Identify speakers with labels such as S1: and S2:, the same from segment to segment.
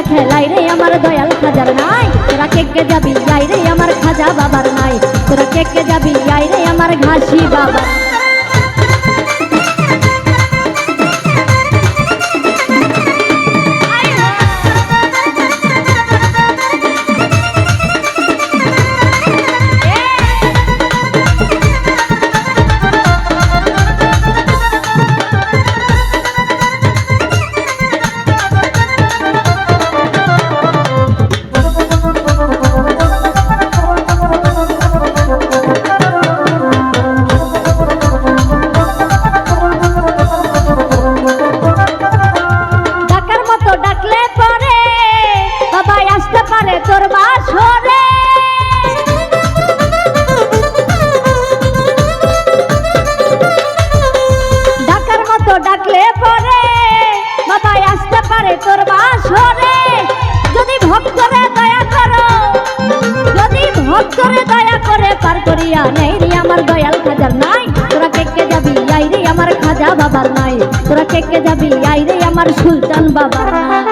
S1: তোরা খেলাই রে আমার দয়াল খাজার নাই। তোরা কে কে যাবি যাই রে আমার খাজা বাবার নাই। তোরা কে যাবি যাই রে আমার ঘাসি করিয়া নেই রে আমার দয়াল খাজার নাই। তোরা কে কে যাবি, আই রে আমার খাজা বাবার নাই। তোরা কেকে যাবি, আই রে আমার সুলতান বাবার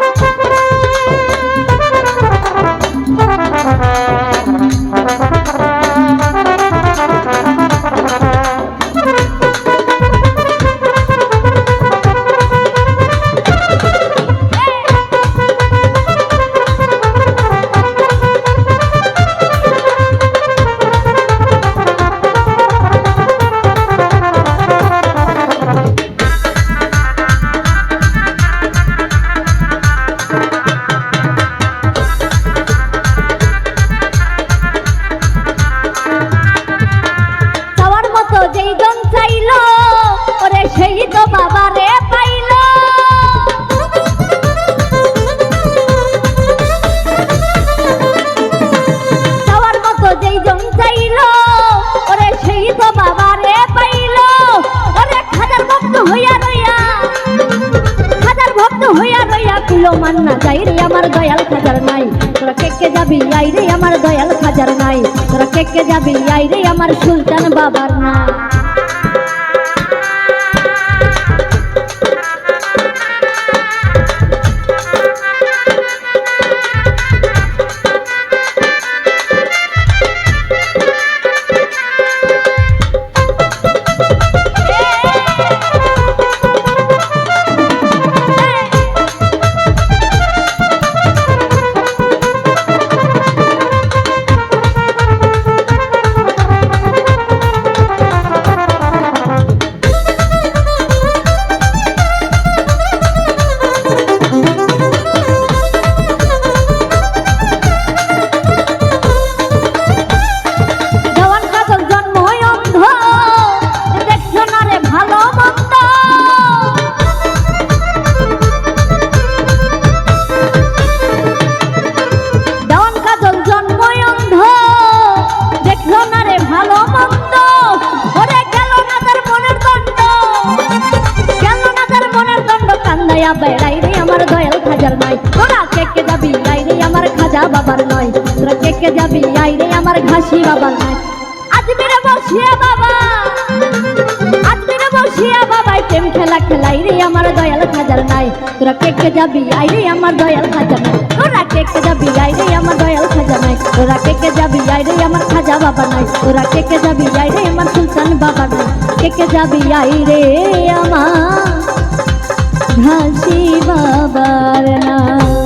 S1: ভক্ত হইয়া রইয়া কুলো মান্না যাই রে, আমার দয়াল খাজার নাই। তোরা কেকে যাবি? আই রে, আমার দয়াল খাজার নাই। তোরা কে কে যাবি? আই রে, আমার সুলতান বাবার নাই। কান্দাইয়া বেড়াই রে আমার দয়াল খাজার নাই তোরা কে কে যাবি আই রে আমার খাজা বাবার নয়। তোরা কে কে যাবি আই রে আমার ঘাসি বাবার নয়। আজমিরে বসিয়া বাবা, আজমিরে বসিয়া বাবাই প্রেম খেলা খেলাই রে আমার দয়াল খাজার নাই। তোরা কে কে যাবি আই রে আমার দয়াল খাজার নাই। তোরা কে কে যাবি আই রে আমার দয়াল খাজা নাই। তোরা কে কে যাবি আই রে আমার খাজা বাবা নাই তোরা কে কে যাবি আই রে আমার সুলতান বাবা নাই কে কে যাবি আই রে আমার ঘাসি বাবার নাই